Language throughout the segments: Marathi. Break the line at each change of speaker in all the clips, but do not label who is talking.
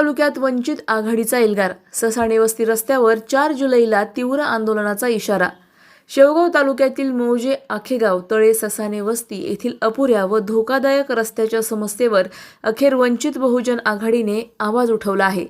तालुक्यात वंचित आघाडीचा एल्गार. ससाणे वस्ती रस्त्यावर चार जुलैला तीव्र आंदोलनाचा इशारा. शेवगाव तालुक्यातील मौजे आखेगाव तळे ससाणे वस्ती येथील अपुऱ्या व धोकादायक रस्त्याच्या समस्येवर अखेर वंचित बहुजन आघाडीने आवाज उठवला आहे.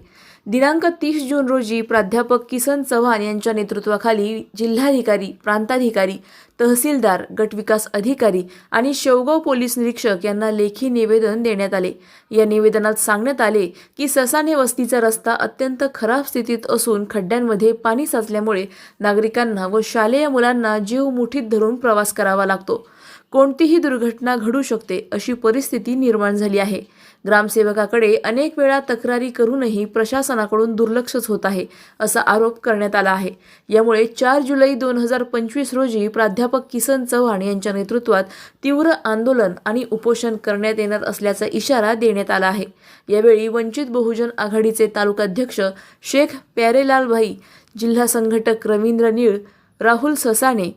दिनांक तीस जून रोजी प्राध्यापक किसन चव्हाण यांच्या नेतृत्वाखाली जिल्हाधिकारी प्रांताधिकारी तहसीलदार गटविकास अधिकारी आणि शेवगाव पोलीस निरीक्षक यांना लेखी निवेदन देण्यात आले. या निवेदनात सांगण्यात आले की ससाने वस्तीचा रस्ता अत्यंत खराब स्थितीत असून खड्ड्यांमध्ये पाणी साचल्यामुळे नागरिकांना व शालेय मुलांना जीव मुठीत धरून प्रवास करावा लागतो. कोणतीही दुर्घटना घडू शकते अशी परिस्थिती निर्माण झाली आहे. ग्रामसेवकाकडे अनेक वेळा तक्रारी करूनही प्रशासनाकडून दुर्लक्षच होत आहे असा आरोप करण्यात आला आहे. यामुळे चार जुलै दोन हजार पंचवीस रोजी प्राध्यापक किसन चव्हाण यांच्या नेतृत्वात तीव्र आंदोलन आणि उपोषण करण्यात येणार असल्याचा इशारा देण्यात आला आहे. यावेळी वंचित बहुजन आघाडीचे तालुकाध्यक्ष शेख प्यारेलाल भाई जिल्हा संघटक रवींद्र निळ राहुल ससाणे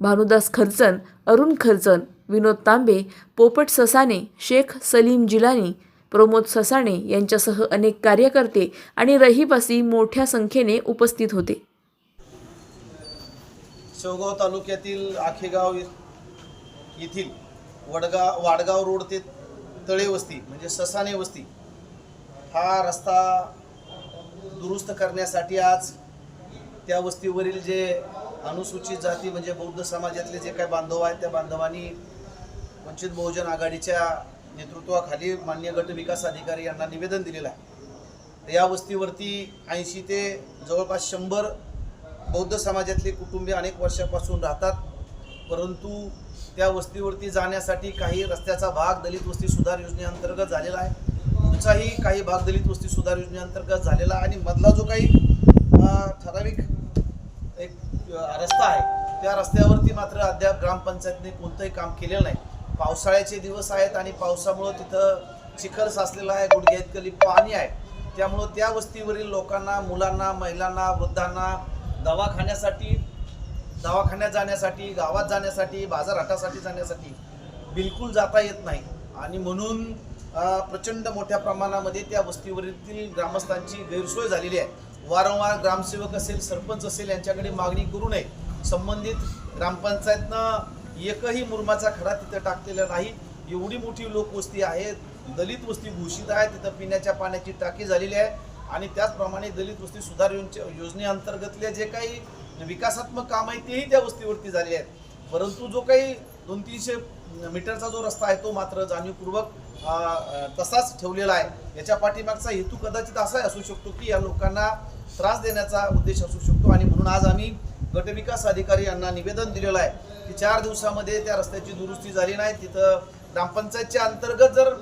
भानुदास खर्चन अरुण खर्चन विनोद तांबे पोपट ससाने शेख सलीम जिलानी प्रमोद ससाणे यांच्यासह अनेक कार्यकर्ते आणि रहिवासी मोठ्या संख्येने उपस्थित होते.
शेवगाव तालुक्यातील आखेगाव येथील वडगाव वाडगाव रोड ते तळे वस्ती म्हणजे ससाने वस्ती हा रस्ता दुरुस्त करण्यासाठी आज त्या वस्तीवरील जे अनुसूचित जाती म्हणजे बौद्ध समाजातले जे काही बांधव आहेत त्या बांधवांनी वंचित बहुजन आघाडीच्या नेतृत्वाखाली मान्य गट विकास अधिकारी यांना निवेदन दिलेलं आहे. तर या वस्तीवरती ऐंशी ते जवळपास शंभर बौद्ध समाजातले कुटुंबे अनेक वर्षापासून राहतात. परंतु त्या वस्तीवरती जाण्यासाठी काही रस्त्याचा भाग दलित वस्ती सुधार योजनेअंतर्गत झालेला आहे. पुढचाही काही भाग दलित वस्ती सुधार योजनेअंतर्गत झालेला आहे आणि मधला जो काही ठराविक रस्ता आहे. त्या रस्त्यावरती मात्र अद्याप ग्रामपंचायतने कोणतंही काम केलेलं नाही. पावसाळ्याचे दिवस आहेत आणि पावसामुळं तिथं चिखल साचलेला आहे गुडघ्यातकली पाणी आहे. त्यामुळं त्या वस्तीवरील लोकांना मुलांना महिलांना वृद्धांना दवाखान्यासाठी दवाखान्यात जाण्यासाठी गावात जाण्यासाठी बाजारहाटासाठी जाण्यासाठी बिलकुल जाता येत नाही. आणि म्हणून प्रचंड मोठ्या प्रमाणामध्ये त्या वस्तीवरील ग्रामस्थांची गैरसोय झालेली आहे. वारंवार ग्रामसेवक असेल सरपंच असेल यांच्याकडे मागणी करू नये. संबंधित ग्रामपंचायतनं एकही मुरमाचा खडा तिथं टाकलेला नाही. एवढी मोठी लोकवस्ती आहे दलित वस्ती घोषित आहे तिथं पिण्याच्या पाण्याची टाकी झालेली आहे. आणि त्याचप्रमाणे दलित वस्ती सुधार योजनेअंतर्गतले जे काही विकासात्मक काम आहे तेही त्या वस्तीवरती झालेले आहेत. परंतु जो काही दोन तीनशे मीटरचा जो रस्ता आहे तो मात्र जाणीवपूर्वक तसाच ठेवलेला आहे. याच्या पाठीमागचा हेतू कदाचित असाही असू शकतो की या लोकांना त्रास देण्याचा उद्देश असू शकतो आणि म्हणून आज आम्ही गटविकास अधिकारी यांना निवेदन दिलेलं आहे की चार दिवसामध्ये त्या रस्त्याची दुरुस्ती झाली नाही. तिथं ग्रामपंचायतच्या अंतर्गत जर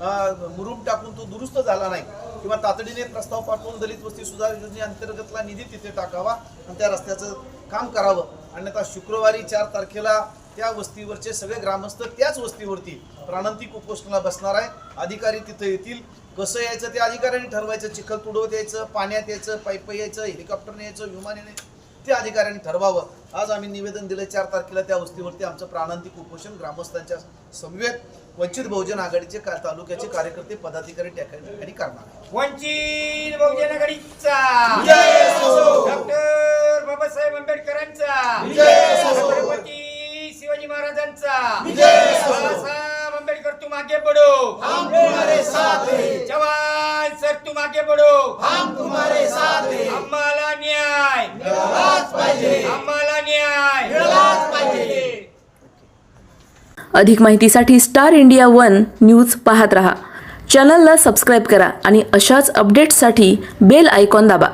अ, मुरुम टाकून तो दुरुस्त झाला नाही किंवा तातडीने प्रस्ताव पाठवून दलित वस्ती सुधार योजनेअंतर्गतला निधी तिथे टाकावा आणि त्या रस्त्याचं काम करावं. अन्यथा शुक्रवारी चार तारखेला त्या वस्तीवरचे सगळे ग्रामस्थ त्याच वस्तीवरती प्राणांतिक उपोषणाला बसणार आहे. अधिकारी तिथं येतील. कसं यायचं ते अधिकाऱ्यांनी ठरवायचं. चिखल तुडवत यायचं पाण्यात यायचं पाईप यायचं हेलिकॉप्टरने यायचं विमानाने ते अधिकाऱ्यांनी ठरवावं. आज आम्ही निवेदन दिलं चार तारखेला त्या वस्तीवरती आमचं प्राणांतिक उपोषण ग्रामस्थांच्या समवेत वंचित बहुजन आघाडीचे का तालुक्याचे कार्यकर्ते पदाधिकारी ठिकाणी करणार.
वंचित बहुजन आघाडीचा. डॉक्टर बाबासाहेब आंबेडकरांचा. शिवाजी महाराजांचा. बाबासाहेब आंबेडकर तुम आगे बढ़ो हम तुम्हारे साथ हैं. जवान सर तुम आगे बढ़ो हम तुम्हारे साथ हैं. आम्हाला न्याय. मिळालाच पाहिजे. आम्हाला न्याय. मिळालाच पाहिजे.
अधिक माहितीसाठी स्टार इंडिया वन न्यूज पाहत रहा. चॅनलला सबस्क्राईब करा आणि अशाच अपडेट्ससाठी बेल आयकॉन दाबा.